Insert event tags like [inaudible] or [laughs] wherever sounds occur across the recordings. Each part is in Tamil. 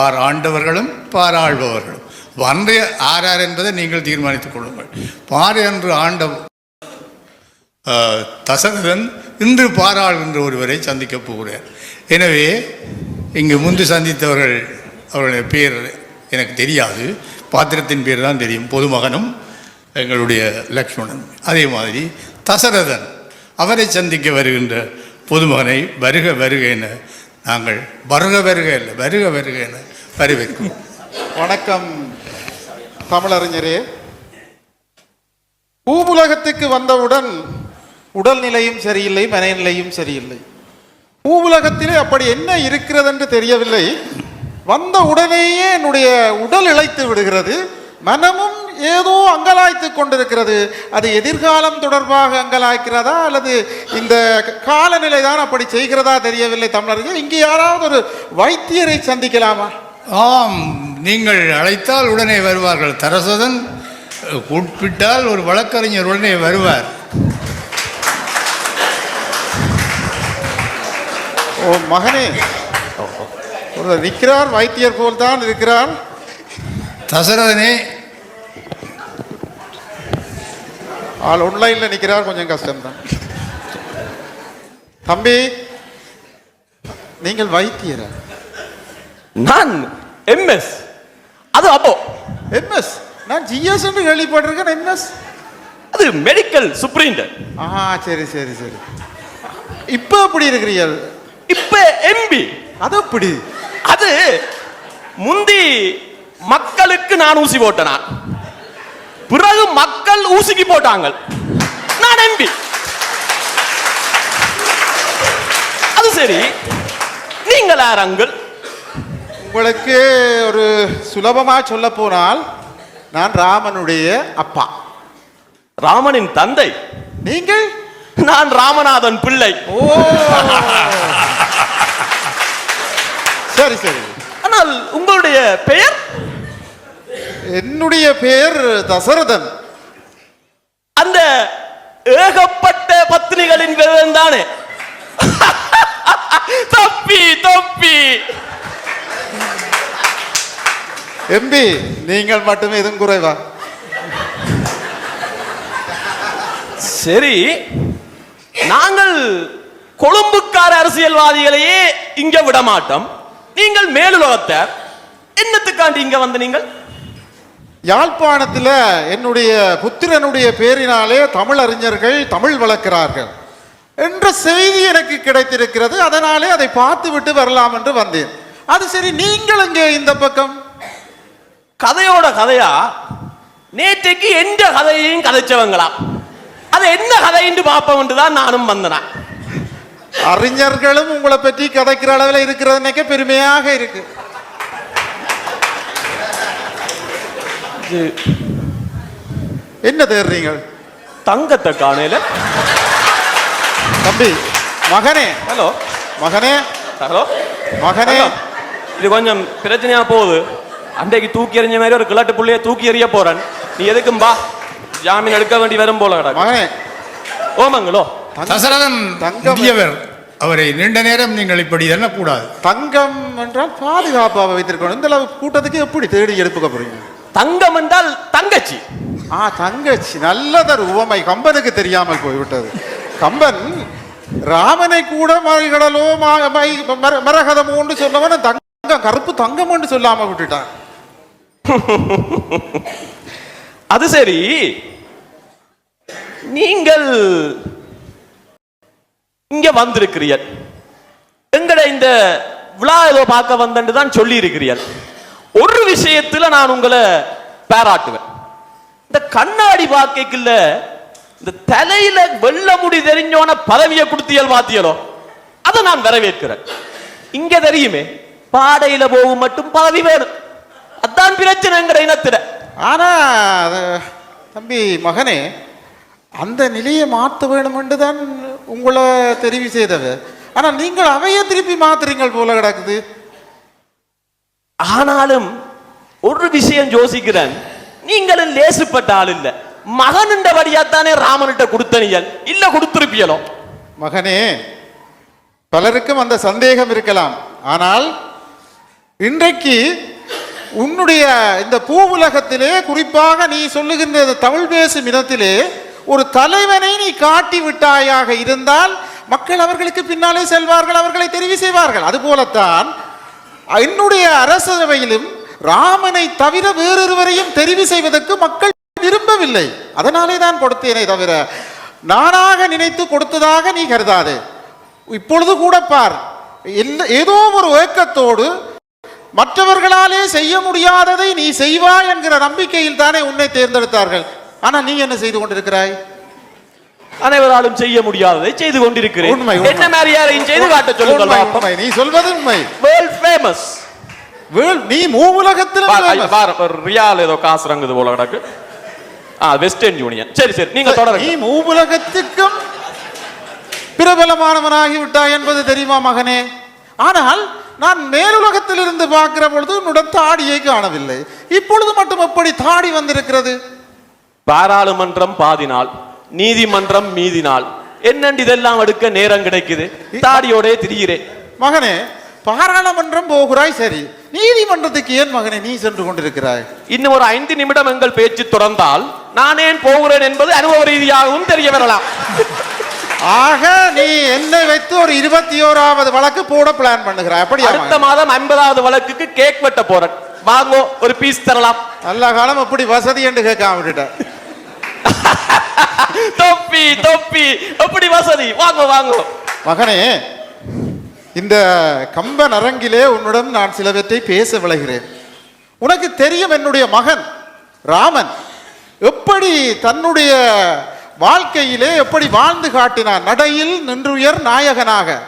பாராண்டவர்களும் பாராள்பவர்களும் வந்து ஆர் என்பதை நீங்கள் தீர்மானித்துக் கொள்ளுங்கள். பார் என்று ஆண்ட தசரதன் இன்று பாராளுகின்ற ஒருவரை சந்திக்கப் போகிறார். எனவே இங்கு முந்து சந்தித்தவர்கள் அவருடைய பேர் எனக்கு தெரியாது. பாத்திரத்தின் பேர் தான் தெரியும். பொதுமகனும் எங்களுடைய லக்ஷ்மணன். அதே மாதிரி தசரதன் அவரை சந்திக்க வருகின்ற பொதுமகனை வருக வருக என நாங்கள் வருக வருக இல்லை வருக வருக என வரவேற்கிறோம் வணக்கம் தமிழறிஞரே. பூவுலகத்துக்கு வந்தவுடன் உடல்நிலையும் சரியில்லை மனநிலையும் சரியில்லை. பூவுலகத்திலே அப்படி என்ன இருக்கிறது என்று தெரியவில்லை. வந்த உடனேயே என்னுடைய உடல் இழைத்து விடுகிறது. மனமும் ஏதோ அங்கலாய்த்து கொண்டிருக்கிறது. அது எதிர்காலம் தொடர்பாக அங்கலாய்க்கிறதா அல்லது இந்த காலநிலை தான் அப்படி செய்கிறதா தெரியவில்லை தமிழறிஞர். இங்கே யாராவது ஒரு வைத்தியரை சந்திக்கலாமா? ஆம் நீங்கள் அழைத்தால் உடனே வருவார்கள். தரசதன் கூப்பிட்டால் ஒரு வழக்கறிஞர் உடனே வருவார். ஓ மகனே ஒருவர் நிற்கிறார் வைத்தியர் போல் தான் இருக்கிறார். தசரதனே ஆள் ஒன்லைன்ல நிற்கிறார் கொஞ்சம் கஷ்டம்தான். தம்பி நீங்கள் வைத்தியரா? நான் எம்எஸ் அது அப்போ. எம்எஸ் நான் ஜிஎஸ் என்று கேள்விப்பட்டிருக்கேன் எம்எஸ் அது மெடிக்கல் சூப்பரிண்டர் ஆ சரி சரி சரி. இப்போ எப்படி இருக்கிறீர்கள்? இப்ப எம்பி அது எப்படி? அது முந்தி மக்களுக்கு நான் ஊசி போட்டேன்? நான் பிறகு மக்கள் ஊசிக்கு போட்டாங்க. நான் எம்பி அது சரி. நீங்கள் யார் அங்கிள்? உங்களுக்கு ஒரு சுலபமா சொல்ல போனால் நான் ராமனுடைய அப்பா. ராமனின் தந்தை. நீங்கள்? நான் ராமநாதன் பிள்ளை. ஓ. சரி சரி. ஆனால் உங்களுடைய பெயர்? என்னுடைய பெயர் தசரதன். அந்த ஏகப்பட்ட பத்தினிகளின் விரதம் தானே? [laughs] தப்பி தப்பி எம்பி நீங்கள் மட்டுமே எதுவும் குறைவா? சரி நாங்கள் கொழும்புக்கார அரசியல்வாதிகளையே இங்க விட மாட்டோம் நீங்கள் மேலுலகத்தார் என்னத்துக்காண்டி இங்க வந்த நீங்கள்? யாழ்ப்பாணத்தில் என்னுடைய புத்திரனுடைய பேரினாலே தமிழ் அறிஞர்கள் தமிழ் வளர்க்கிறார்கள் என்ற செய்தி எனக்கு கிடைத்திருக்கிறது. அதனாலே அதை பார்த்து விட்டு வரலாம் என்று வந்தேன். அது சரி நீங்கள் இங்கே இந்த பக்கம்? கதையோட கதையா? நேற்றைக்கு எந்த கதையையும் கதைச்சவங்களாம் அது என்ன கதைன்னு பார்ப்போம் தான் நானும் வந்தனா? அறிஞர்களும் உங்களை பற்றி கதைக்கிற அளவில் இருக்கிறதுனக்க பெருமையாக இருக்கு. என்ன தேடுறீங்க? தங்கத்தை காணையில தம்பி மகனே. ஹலோ. மகனே. ஹலோ. மகனே. இது கொஞ்சம் பிரச்சனையா போகுது. அன்றைக்கு தூக்கி எறிஞ்ச மாதிரி ஒரு கிளாட்டு புள்ளைய தூக்கி எறிய போறேன். நீ எதுக்கும் பா ஜாமீன் எடுக்க வேண்டி வரும் போல மகனே. ஓமங்களோ தசரதன் தங்கம். முதியவர் அவரை நீண்ட நேரம் நீங்கள் இப்படி எண்ணக்கூடாது. தங்கம் என்றால் பாதுகாப்பாக வைத்திருக்கணும். இந்த அளவு கூட்டத்துக்கு எப்படி தேடி எடுப்புக்க போறீங்க? தங்கம் என்றால் தங்கச்சி. ஆ தங்கச்சி. நல்லதொரு உவமை. கம்பனுக்கு தெரியாமல் போய்விட்டது. கம்பன் ராமனை கூட மறிகடலோ மா- மை- மர- மரகதமோன்னு சொன்னவன் தங்கம் கருப்பு தங்கம்னு சொல்லாம விட்டுட்டான். [laughs] அது சரி. நீங்கள் இங்க வந்திருக்கிறீர்கள். எங்கட இந்த விழா ஏதோ பார்க்க வந்தேன்னு தான் சொல்லி இருக்கிறீர்கள் ஒரு விஷயத்துல நான் உங்களை பாராட்டுவேன். இந்த கண்ணாடி வாக்கைக்குள்ள இந்த தலையில வெள்ள முடி தெரிஞ்சோன பதவியை கொடுத்தியல் வாத்தியலோ அதை நான் வரவேற்கிறேன். இங்க தெரியுமே பாடையில போகும் மட்டும் பதவி வேணும். அதான் பிரச்சனை எங்கட இனத்துல. ஆனா தம்பி மகனே அந்த நிலையை மாற்ற வேணும் என்று தான் உங்களை தெரிவு செய்தவர். ஆனா நீங்கள் அவையை திருப்பி மாத்துறீங்கள் போல கிடக்குது. ஆனாலும் ஒரு விஷயம் யோசிக்கிறேன். நீங்களும் லேசுப்பட்ட ஆள் இல்ல. மகனுண்டபடியாத்தானே ராமன்கிட்ட கொடுத்தனியல் இல்ல கொடுத்திருப்பியலோ? மகனே பலருக்கும் அந்த சந்தேகம் இருக்கலாம். ஆனால் இன்றைக்கு உன்னுடைய இந்த பூ உலகத்திலே குறிப்பாக நீ சொல்லுகின்ற இந்த தமிழ் பேசும் இனத்திலே ஒரு தலைவனை நீ காட்டி விட்டாயாக இருந்தால் மக்கள் அவர்களுக்கு பின்னாலே செல்வார்கள் அவர்களை தெரிவு செய்வார்கள். அதுபோலத்தான் என்னுடைய அரசவையிலும் ராமனை தவிர வேறொருவரையும் தெரிவு செய்வதற்கு மக்கள் விரும்பவில்லை. அதனாலே தான் கொடுத்தேனே தவிர நானாக நினைத்து கொடுத்ததாக நீ கருதாது. இப்பொழுது கூட பார் ஏதோ ஒரு ஏக்கத்தோடு மற்றவர்களாலே செய்ய முடியாததை நீ செய்வாய் என்கிற நம்பிக்கையில் தானே உன்னை தேர்ந்தெடுத்தார்கள். ஆனால் நீ என்ன செய்து கொண்டிருக்கிறாய்? அனைவராலும் செய்ய முடியாததை செய்து கொண்டிருக்கிறேன். என்ன மாதிரி யாரையும் செய்து காட்ட சொல்லுங்கள். நீ சொல்வது உண்மை. வேர்ல்ட் ஃபேமஸ் வேள்- நீ மூவுலகத்தில் ரியால் ஏதோ காசு ரங்குது போல கிடக்கு. ஆ வெஸ்டர்ன் யூனியன் சரி சரி நீங்க நீ தொடருங்க. மூவுலகத்துக்கும் பிரபலமானவனாகி விட்டாய் என்பது தெரியுமா மகனே? ஆனால் நான் மேலுலகத்தில் இருந்து பார்க்கிற பொழுது உன்னுடன் தாடியை காணவில்லை. இப்பொழுது மட்டும் எப்படி தாடி வந்திருக்கிறது? பாராளுமன்றம் பாதி நாள் நீதிமன்றம் மீதி நாள் என்னண்டு இதெல்லாம் எடுக்க நேரம் கிடைக்குது? தாடியோடே திரிகிறேன் மகனே பாராளுமன்றம் போகிறாய் சரி. நீதிமன்றத்துக்கு ஏன் மகனே நீ சென்று கொண்டிருக்கிறாய்? இன்னும் ஒரு ஐந்து நிமிடம் எங்கள் பேச்சு தொடர்ந்தால் நான் ஏன் போகிறேன் என்பது அனுபவ ரீதியாகவும் தெரிய வரலாம். ஆக நீ என்னை வைத்து ஒரு இருபத்தி ஓராவது வழக்கு போட பிளான் பண்ணுகிறாய். அப்படியா அடுத்த? மாதம் ஐம்பதாவது வழக்குக்கு கேக் வெட்ட போறேன். வாங்கோ ஒரு பீஸ் தரலாம். நல்ல காலம் எப்படி வசதி என்று கேட்காம விட்டுட்டேன். தொப்பி தொப்பி. எப்படி வசதி வாங்க வாங்க. மகனே இந்த கம்பன் அரங்கிலே உன்னிடம் நான் சிலவற்றை பேச விளைகிறேன். உனக்கு தெரியும் என்னுடைய மகன் ராமன். எப்படி தன்னுடைய வாழ்க்கையிலே எப்படி வாழ்ந்து காட்டினான்? நடையில் நின்றுயர் நாயகனாக.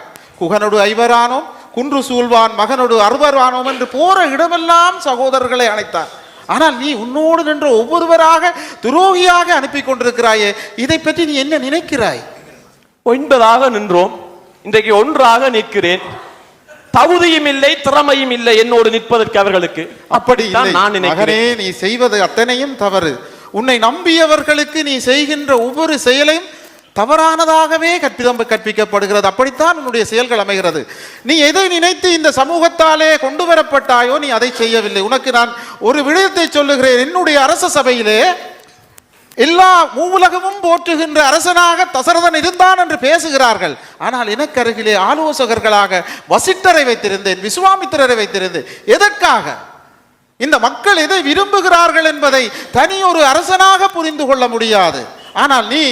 குகனோடு ஐவரானோம் குன்று சூழ்வான் மகனோடு அறுவரானோம் என்று போற இடமெல்லாம் சகோதரர்களை அழைத்தான் ஆனால் நீ உன்னோடு நின்ற ஒவ்வொருவராக துரோகியாக அனுப்பி கொண்டிருக்கிறாயே இதை பற்றி நீ என்ன நினைக்கிறாய்? ஒன்பதாக நின்றோம். இன்றைக்கு ஒன்றாக நிற்கிறேன். தகுதியும் இல்லை திறமையும் இல்லை என்னோடு நிற்பதற்கு அவர்களுக்கு. அப்படி நான் நினைக்கிறேன். நீ செய்வது அத்தனையும் தவறு. உன்னை நம்பியவர்களுக்கு நீ செய்கின்ற ஒவ்வொரு செயலையும் தவறானதாகவே கற்பிதம் கற்பிக்கப்படுகிறது. அப்படித்தான் உன்னுடைய செயல்கள் அமைகிறது. நீ எதை நினைத்து இந்த சமூகத்தாலே கொண்டு வரப்பட்டாயோ நீ அதை செய்யவில்லை. உனக்கு நான் ஒரு விடயத்தை சொல்லுகிறேன். என்னுடைய அரச சபையிலே எல்லா மூவுலகமும் போற்றுகின்ற அரசனாக தசரதன் இருந்தான் என்று பேசுகிறார்கள். ஆனால் எனக்கு அருகிலே ஆலோசகர்களாக வசிட்டரை வைத்திருந்தேன் விசுவாமித்திரரை வைத்திருந்தேன். எதற்காக? இந்த மக்கள் எதை விரும்புகிறார்கள் என்பதை தனி ஒரு அரசனாக புரிந்து கொள்ள முடியாது. ஆனால் நீ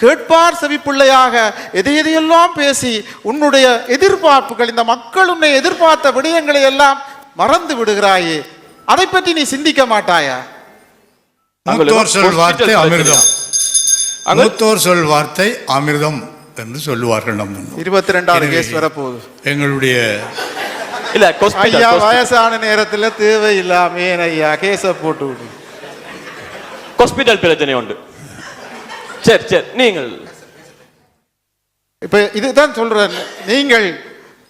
கேட்பார் செவிப்பிள்ளையாக எதை எதையெல்லாம் பேசி உன்னுடைய எதிர்பார்ப்புகள் இந்த மக்கள் உன்னை எதிர்பார்த்த விடயங்களை எல்லாம் மறந்து விடுகிறாயே அதை பற்றி நீ சிந்திக்க மாட்டாயா? மூத்தோர் சொல் வார்த்தை hospital அமிர்தம். மூத்தோர் சொல் வார்த்தை அமிர்தம் என்று சொல்லுவார்கள் நம். இருபத்தி ரெண்டாவது கேஸ் வரப்போகுது. எங்களுடைய இல்ல ஐயா. வயசான நேரத்துல தேவையில்லாம ஐயா கேஸ போட்டு ஹாஸ்பிட்டல் பிரச்சனை உண்டு. சரி சரி நீங்கள். இப்ப இதுதான் சொல்றேன். நீங்கள்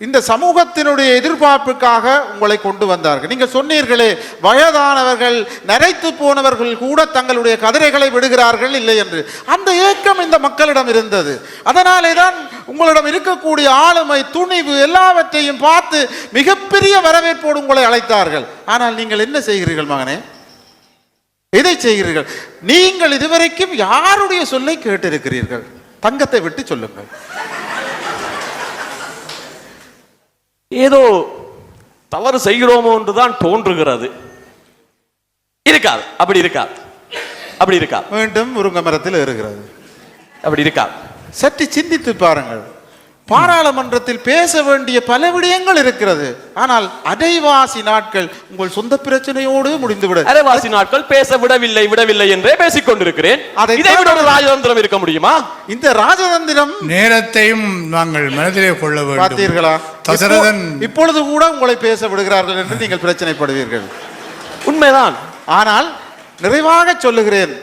இந்த சமூகத்தினுடைய எதிர்பார்ப்புக்காக உங்களை கொண்டு வந்தார்கள். நீங்கள் சொன்னீர்களே வயதானவர்கள் நரைத்து போனவர்கள் கூட தங்களுடைய கதிரைகளை விடுகிறார்கள் இல்லை என்று. அந்த ஏக்கம் இந்த மக்களிடம் இருந்தது. அதனாலே தான் உங்களிடம் இருக்கக்கூடிய ஆளுமை துணிவு எல்லாவற்றையும் பார்த்து மிகப்பெரிய வரவேற்போடு உங்களை அழைத்தார்கள். ஆனால் நீங்கள் என்ன செய்கிறீர்கள் மகனே? எதை செய்கிறீர்கள்? நீங்கள் இதுவரைக்கும் யாருடைய சொல்லை கேட்டிருக்கிறீர்கள்? தங்கத்தை விட்டு சொல்லுங்கள். ஏதோ தவறு செய்கிறோமோ என்றுதான் தோன்றுகிறது. இருக்காது. அப்படி இருக்காது. அப்படி இருக்காது. மீண்டும் முருங்கை மரத்தில் ஏறுகிறது. அப்படி இருக்காது. சற்று சிந்தித்து பாருங்கள். பாராளுமன்றத்தில் பேச வேண்டிய பல விடயங்கள் இருக்கிறது. ஆனால் அடைவாசி நாட்கள் உங்கள் சொந்த பிரச்சனையோடு முடிந்துவிட. அரைவாசி நாட்கள் பேச விடவில்லை விடவில்லை என்றே பேசிக் கொண்டிருக்கிறேன் அதைத்தான் இதை விட ஒரு ராஜதந்திரம் இருக்க முடியுமா? இந்த ராஜதந்திரம் நேரத்தையும் நாங்கள் மனதிலே கொள்ள வேண்டும். பார்த்தீர்களா? தசரதன் இப்பொழுது கூட உங்களை பேச விடுகிறார்கள் என்று நீங்கள் பிரச்சனைப்படுவீர்கள். உண்மைதான். ஆனால் நிறைவாக சொல்லுகிறேன்.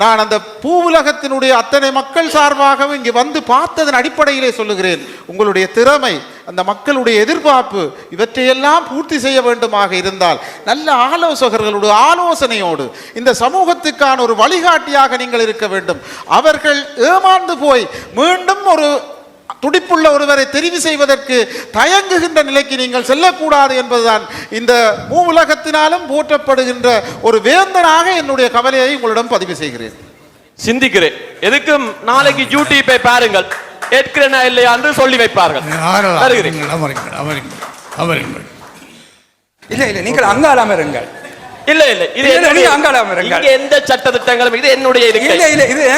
நான் அந்த பூவுலகத்தினுடைய அத்தனை மக்கள் சார்பாகவும் இங்கே வந்து பார்த்ததன் அடிப்படையிலே சொல்லுகிறேன். உங்களுடைய திறமை அந்த மக்களுடைய எதிர்பார்ப்பு இவற்றையெல்லாம் பூர்த்தி செய்ய வேண்டுமாக இருந்தால் நல்ல ஆலோசகர்களோடு ஆலோசனையோடு இந்த சமூகத்துக்கான ஒரு வழிகாட்டியாக நீங்கள் இருக்க வேண்டும். அவர்கள் ஏமாந்து போய் மீண்டும் ஒரு துடிப்புள்ள ஒருவரை தெரிவு செய்வதற்கு தயங்குகின்ற நிலைக்கு நீங்கள் செல்லக்கூடாது என்பதுதான். இந்த மூவுலகத்தினாலும் போற்றப்படுகின்ற ஒரு வேந்தனாக என்னுடைய கவலையை உங்களிடம் பதிவு செய்கிறேன். சிந்திக்கிறேன். எதுக்கும் நாளைக்கு யூடியூப்பை பாருங்கள். ஏற்கிறேனா இல்லையா என்று சொல்லி வைப்பார்கள். இல்ல இல்ல நீங்கள் அங்காளாம இருங்கள் இல்ல இல்ல. இது இல்ல, இல்ல, என்னுடைய- நீங்க அங்காள அமருங்கள். இங்க எந்த சட்ட திட்டங்களும் இது என்னுடைய இல்ல இல்ல இது